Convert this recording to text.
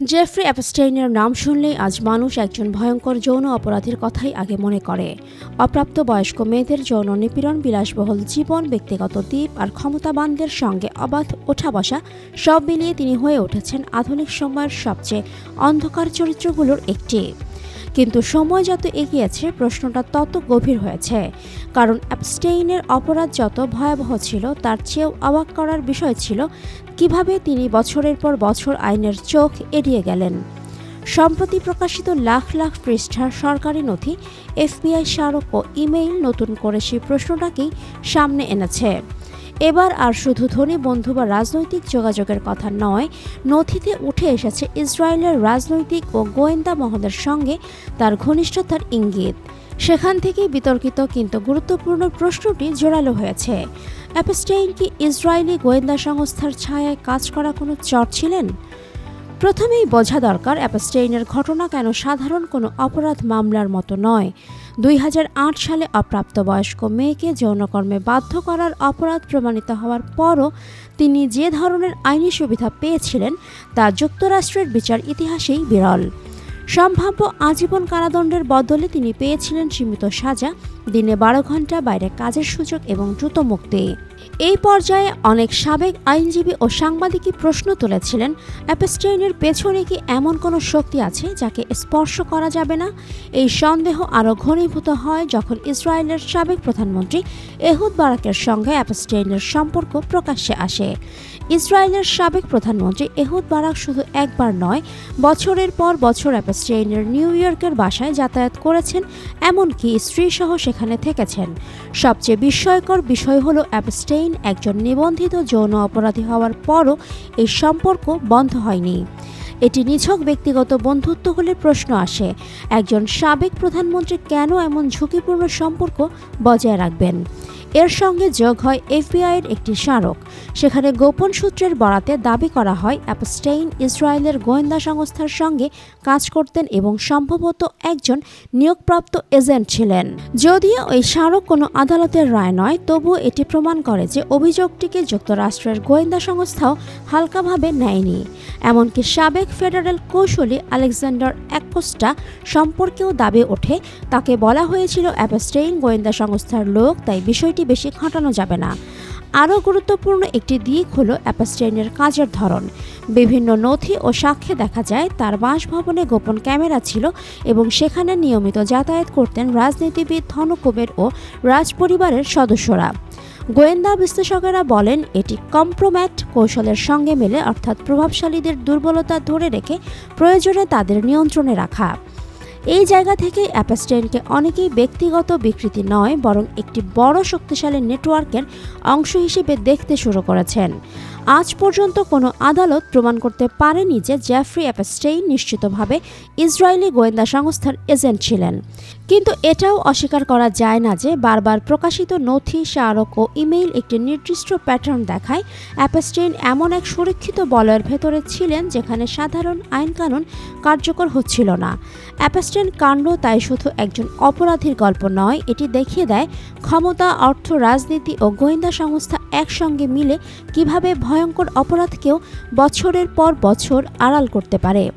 Jeffrey অ্যাপস্টেইনের নাম শুনলেই আজ মানুষ একজন ভয়ঙ্কর যৌন অপরাধীর কথাই আগে মনে করে। অপ্রাপ্ত বয়স্ক মেয়েদের যৌন নিপীড়ন, বিলাসবহুল জীবন, ব্যক্তিগত দ্বীপ আর ক্ষমতাবানদের সঙ্গে অবাধ ওঠা বসা সব মিলিয়ে তিনি হয়ে উঠেছেন আধুনিক সময়ের সবচেয়ে অন্ধকার চরিত্রগুলোর একটি। কিন্তু সময় যত এগিয়েছে, প্রশ্নটা তত গভীর হয়েছে। কারণ অ্যাপস্টেইনের অপরাধ যত ভয়াবহ ছিল, তার চেয়েও অবাক করার বিষয় ছিল কীভাবে তিনি বছরের পর বছর আইনের চোখ এড়িয়ে গেলেন। সম্প্রতি প্রকাশিত লাখ লাখ পৃষ্ঠার সরকারি নথি, এফবিআই স্মারক ও ইমেইল নতুন করে সেই প্রশ্নটাকেই সামনে এনেছে। এবার আর শুধু ধনী বন্ধু বা রাজনৈতিক যোগাযোগের কথা নয়, নথিতে উঠে এসেছে ইসরায়েলের রাজনৈতিক ও গোয়েন্দা মহলের সঙ্গে তার ঘনিষ্ঠতার ইঙ্গিত। সেখান থেকেই বিতর্কিত কিন্তু গুরুত্বপূর্ণ প্রশ্নটি জোরালো হয়েছে। অ্যাপস্টেইন কি ইসরায়েলি গোয়েন্দা সংস্থার ছায়ায় কাজ করা কোনো চর ছিলেন? প্রথমেই বোঝা দরকার অ্যাপস্টেইনের ঘটনা কেন সাধারণ কোনো অপরাধ মামলার মতো নয়। দুই হাজার আট সালে অপ্রাপ্তবয়স্ক মেয়েকে যৌনকর্মে বাধ্য করার অপরাধ প্রমাণিত হওয়ার পরও তিনি যে ধরনের আইনি সুবিধা পেয়েছিলেন তা যুক্তরাষ্ট্রের বিচার ইতিহাসেই বিরল। সম্ভাব্য আজীবন কারাদণ্ডের বদলে তিনি পেয়েছিলেন সীমিত সাজা, দিনে বারো ঘণ্টা বাইরে কাজের সুযোগ এবং দ্রুত মুক্তি। এই পর্যায়ে অনেক সাবেক আইনজীবী ও সাংবাদিকই প্রশ্ন তুলেছিলেন, অ্যাপেস্টেইনের পেছনে কি এমন কোনো শক্তি আছে যাকে স্পর্শ করা যাবে না? এই সন্দেহ আরও ঘনীভূত হয় যখন ইসরায়েলের সাবেক প্রধানমন্ত্রী এহুদ বারাকের সঙ্গে অ্যাপেস্টেইনের সম্পর্ক প্রকাশ্যে আসে। ইসরায়েলের সাবেক প্রধানমন্ত্রী এহুদ বারাক শুধু একবার নয়, বছরের পর বছর অ্যাপেস্টেইনের নিউ ইয়র্কের বাসায় যাতায়াত করেছেন, এমনকি স্ত্রীসহ সেখানে থেকেছেন। সবচেয়ে বিস্ময়কর বিষয় হল অ্যাপস্টেইন একজন নিবন্ধিত যৌন অপরাধী হওয়ার পরও এই সম্পর্ক বন্ধ হয়নি। এটি নিছক ব্যক্তিগত বন্ধুত্ব হলে প্রশ্ন আসে, একজন সাবেক প্রধানমন্ত্রী কেন এমন ঝুঁকিপূর্ণ সম্পর্ক বজায় রাখবেন? এর সঙ্গে যোগ হয় এফবিআইয়ের একটি স্মারক। সেখানে গোপন সূত্রের বরাতে দাবি করা হয়, অ্যাপস্টেইন ইসরায়েলের গোয়েন্দা সংস্থার সঙ্গে কাজ করতেন এবং সম্ভবত একজন নিয়োগপ্রাপ্ত এজেন্ট ছিলেন। যদিও ওই স্মারক কোনো আদালতের রায় নয়, তবুও এটি প্রমাণ করে যে অভিযোগটিকে যুক্তরাষ্ট্রের গোয়েন্দা সংস্থাও হালকাভাবে নেয়নি। এমনকি সাবেক ফেডারেল কৌশলী আলেকজান্ডার অ্যাকোস্টা সম্পর্কেও দাবি ওঠে। তাকে বলা হয়েছিল অ্যাপস্টেইন গোয়েন্দা সংস্থার লোক, তাই বিষয়টি বেশি খাটানো যাবে না। আরও গুরুত্বপূর্ণ একটি দিক হলো অ্যাপাস্টেইনের কাজের ধরন। বিভিন্ন নথি ও সাক্ষ্যে দেখা যায়, তার বাসভবনে গোপন ক্যামেরা ছিল এবং সেখানে নিয়মিত যাতায়াত করতেন রাজনীতিবিদ ধনকুবের ও রাজপরিবারের সদস্যরা। গোয়েন্দা বিশ্লেষকেরা বলেন, এটি কম্প্রোম্যাট কৌশলের সঙ্গে মেলে, অর্থাৎ প্রভাবশালীদের দুর্বলতা ধরে রেখে প্রয়োজনে তাদের নিয়ন্ত্রণে রাখা। এই জায়গা থেকে অ্যাপাস্টেনকে অনেকেই ব্যক্তিগত বিকৃতি নয়, বরং একটি বড় শক্তিশালী নেটওয়ার্কের অংশ হিসেবে দেখতে শুরু করেছেন। আজ পর্যন্ত কোনো আদালত প্রমাণ করতে পারেনি যে জ্যাফ্রি অ্যাপাস্টেইন নিশ্চিতভাবে ইসরায়েলি গোয়েন্দা সংস্থার এজেন্ট ছিলেন। কিন্তু এটাও অস্বীকার করা যায় না যে বারবার প্রকাশিত নথি, স্মারক ও ইমেইল একটি নির্দিষ্ট প্যাটার্ন দেখায় অ্যাপাস্টেইন এমন এক সুরক্ষিত বলয়ের ভেতরে ছিলেন যেখানে সাধারণ আইনকানুন কার্যকর হচ্ছিল না। অ্যাপাস্টেইন কাণ্ড তাই শুধু একজন অপরাধীর গল্প নয়, এটি দেখিয়ে দেয় ক্ষমতা, অর্থ, রাজনীতি ও গোয়েন্দা সংস্থা একসঙ্গে মিলে কীভাবে ভয়ঙ্কর অপরাধকেও বছরের পর বছর আড়াল করতে পারে।